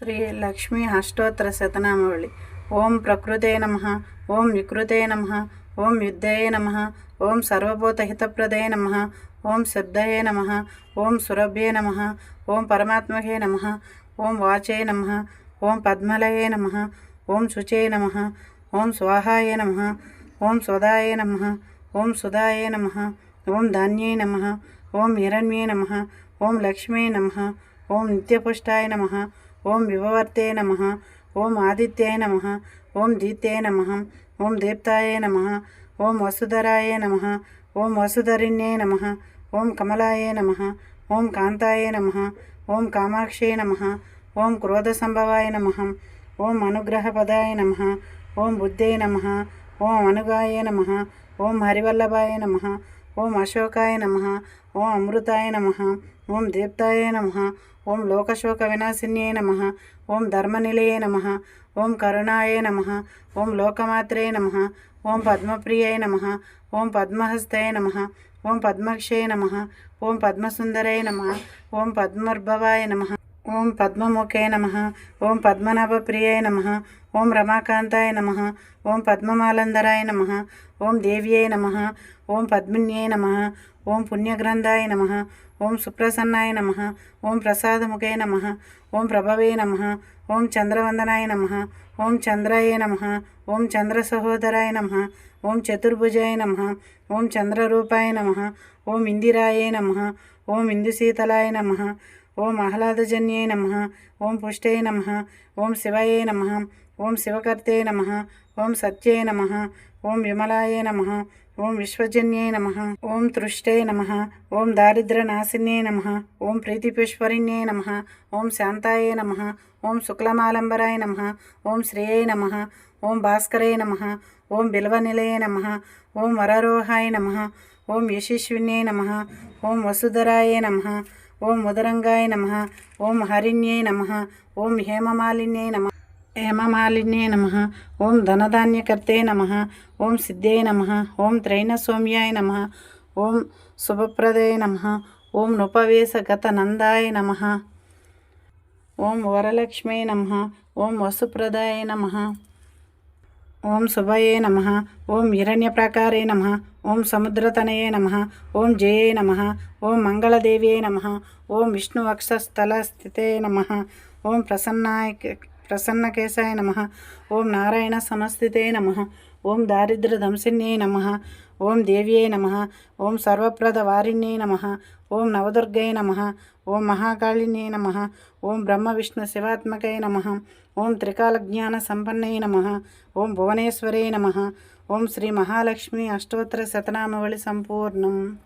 శ్రీ లక్ష్మీ అష్టోత్తర శతనామావళి ఓం ప్రకృతే నమ ఓం వికృతే నమ ఓం యుద్ధయే నమ ఓం సర్వభూతహితప్రదే నమ ఓం శబ్దయే నమ ఓం సురభ్యే నమ ఓం పరమాత్మకే నమ ఓం వాచే నమ ఓం పద్మలయే నమ ఓం శుచే నమ ఓం స్వాహాయ నమ ఓం స్వదాయ నమ ఓం సుధాయ నమ ఓం ధాన్యే నమ ఓం హిరణ్యే నమ ఓం లక్ష్మీ నమ ఓం నిత్యపుష్టాయ నమ ఓం విభవర్తే నమ ఓం ఆదిత్యాయ నమ ఓం దీత్యాయ నమ ఓం దీప్తాయ నమ ఓం వసుధరాయ నమ ఓం వసుధరిణ్యే నమ ఓం కమలాయ నమ ఓం కాంతాయ నమ ఓం కామాక్షే నమ ఓం క్రోధసంభవాయ నమ ఓం అనుగ్రహపదాయ నమ ఓం బుద్ధే నమ ఓం అనుగాయ నమ ఓం హరివల్లభాయ నమ ఓం అశోకాయ నమ ఓం అమృతాయ నమ ఓం దీప్తాయ నమ ఓం లోకశోక వినాశిన్యే నమ ఓం ధర్మనిలయే నమ ఓం కరుణాయ నమ ఓం లోకమాత్రే నమ ఓం పద్మప్రియాయ నమ ఓం పద్మహస్తాయ నమ ఓం పద్మక్షయ నమ ఓం పద్మసుందరాయ నమ ఓం పద్మర్భవాయ నమ ఓం పద్మముఖే నమ ఓం పద్మనాభ పద్మనాభప్రియాయ నమ ఓం రమాకాంతాయ నమ ఓం పద్మమాలందరాయ నమ ఓం దేవ్యై నమ ఓం పద్మిన్యై నమ ఓం పుణ్యగ్రంథాయ నమ ఓం సుప్రసన్నాయ నమ ఓం ప్రసాదముఖే నమ ఓం ప్రభవే నమ ఓం చంద్రవందనాయ నమ ఓం చంద్రాయ నమ ఓం చంద్రసహోదరాయ నమ ఓం చతుర్భుజాయ నమ ఓం చంద్రరూపాయ నమ ఓం ఇందిరాయ నమ ఓం ఇందుశీతలాయ నమ ఓం ఆహ్లాదజన్యే నమ ఓం పుష్టే నమ ఓం శివయే నమ ఓం శివకర్తే నమ ఓం సత్యే నమ ఓం విమలాయ నమ ఓం విశ్వజన్యే నమ ఓం తృష్టే నమ ఓం దారిద్రనాశిన్యే నమ ఓం ప్రీతిపుష్పరిణ్యే నమ ఓం శాంతాయ నమ ఓం శుక్లమాలంబరాయ నమ ఓం శ్రేయై నమ ఓం భాస్కరే నమ ఓం బిల్వనిలయ నమ ఓం వరరోహాయ నమ ఓం యశస్విన్యే నమ ఓం వసుధరాయ నమ ఓం ఉదరంగాయ నమ ఓం హరిణ్యై నమ ఓం హేమమాలిన్యై నమ హేమమాలిన్యే నమ ఓం ధనధాన్యకర్తే నమ ఓం సిద్ధే నమ ఓం త్రైణసౌమ్యాయ నమ ఓం శుభప్రదయ నమ ఓం నుపవేశగత నందాయ నమ ఓం వరలక్ష్మే నమ ఓం వసుప్రదాయ నమ. ఓం శుభయే నమ. ఓం హిరణ్యప్రాకారే నమ. ఓం సముద్రతనయే నమ. ఓం జయే నమ. ఓం మంగళదేవ్యే నమ. ఓం విష్ణువక్షస్థలస్థితే నమ. ఓం ప్రసన్నాయ ప్రసన్నకేశాయ నమ. ఓం నారాయణ సమస్థితే నమ. ఓం దారిద్ర దారిద్ర్యదంసిన్యే నమ. ఓం దేవ్యే నమ. ఓం సర్వప్రద సర్వప్రదవారిణ్యే నమ. ఓం నవదుర్గై నమ. ఓం మహాకాళిన్యే నమ. ఓం బ్రహ్మ విష్ణు శివాత్మకై నమ. ఓం త్రికాల జ్ఞాన సంపన్నై నమ. ఓం భువనేశ్వరే నమ. ఓం శ్రీ మహాలక్ష్మి అష్టోత్తర శతనామవళి సంపూర్ణం.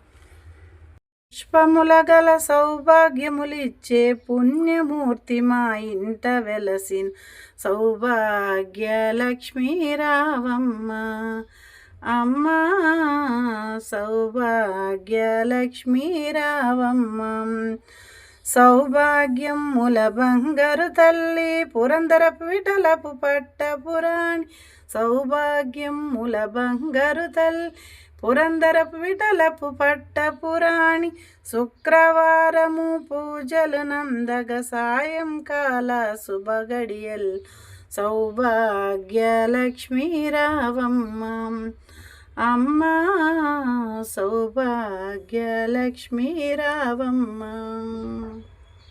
పుష్పముల గల సౌభాగ్యములిచ్చే పుణ్యమూర్తి మా ఇంట వెలసిన్. సౌభాగ్య లక్ష్మీ రావమ్మ. అమ్మా సౌభాగ్య లక్ష్మీ రావమ్మ. సౌభాగ్యం ముల బంగారు తల్లి పురందరపు విటలపు పట్ట పురాణి. సౌభాగ్యం ముల బంగారు తల్లి పురందరపు విటలపు పట్ట పురాణి. శుక్రవారము పూజలు నందగ సాయంకాల శుభగడియల్ సౌభాగ్య లక్ష్మీ రావమ్మ. అమ్మ సౌభాగ్య లక్ష్మీ రావమ్మ.